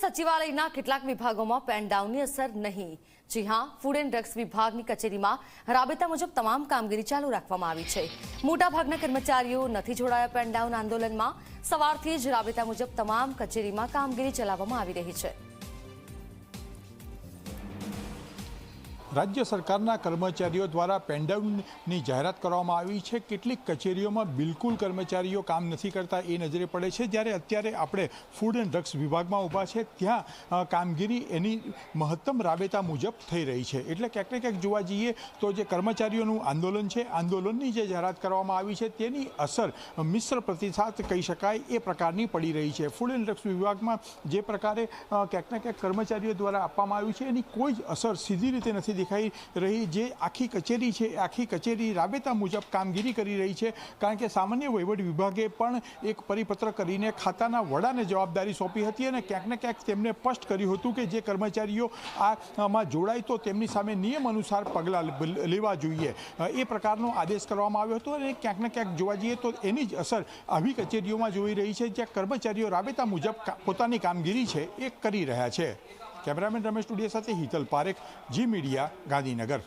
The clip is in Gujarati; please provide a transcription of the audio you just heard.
સચિવાલયના કેટલાક વિભાગોમાં પેનડાઉનની અસર નહીં. જી હા ફૂડ એન્ડ ડ્રગ્સ વિભાગની કચેરીમાં રાબેતા મુજબ તમામ કામગીરી ચાલુ રાખવામાં આવી છે. મોટાભાગના કર્મચારીઓ નથી જોડાયા પેનડાઉન આંદોલનમાં. સવારથી જ રાબેતા મુજબ તમામ કચેરીમાં કામગીરી ચલાવવામાં આવી રહી છે. રાજ્ય સરકારના કર્મચારીઓ દ્વારા પેન્ડાઉનની જાહેરાત કરવામાં આવી છે. કેટલીક કચેરીઓમાં બિલકુલ કર્મચારીઓ કામ નથી કરતા એ નજરે પડે છે. જ્યારે અત્યારે આપણે ફૂડ એન્ડ ડ્રગ્સ વિભાગમાં ઊભા છે, ત્યાં કામગીરી એની મહત્તમ રાબેતા મુજબ થઈ રહી છે. એટલે ક્યાંક ને ક્યાંક જોવા જઈએ તો જે કર્મચારીઓનું આંદોલન છે, આંદોલનની જે જાહેરાત કરવામાં આવી છે, તેની અસર મિશ્ર પ્રતિસાદ કહી શકાય એ પ્રકારની પડી રહી છે. ફૂડ એન્ડ ડ્રગ્સ વિભાગમાં જે પ્રકારે ક્યાંક ને ક્યાંક કર્મચારીઓ દ્વારા આપવામાં આવ્યું છે, એની કોઈ જ અસર સીધી રીતે નથી દેખાઈ રહી જે આખી કચેરી છે, આખી કચેરી રાબેતા મુજબ કામગીરી કરી રહી છે. કારણ કે સામાન્ય વહીવટ વિભાગે પણ એક પરિપત્ર કરીને ખાતાના વડાને જવાબદારી સોંપી હતી અને ક્યાંક ને ક્યાંક તેમને સ્પષ્ટ કર્યું હતું કે જે કર્મચારીઓ આમાં જોડાય તો તેમની સામે નિયમ અનુસાર પગલાં લેવા જોઈએ. એ પ્રકારનો આદેશ કરવામાં આવ્યો હતો અને ક્યાંક ને ક્યાંક જોવા જઈએ તો એની જ અસર આવી કચેરીઓમાં જોઈ રહી છે, જ્યાં કર્મચારીઓ રાબેતા મુજબ પોતાની કામગીરી છે એ કરી રહ્યા છે. કેમેરામેન રમેશ ટુડિયા સાથે હિતલ પારેખ જી મીડિયા ગાંધીનગર.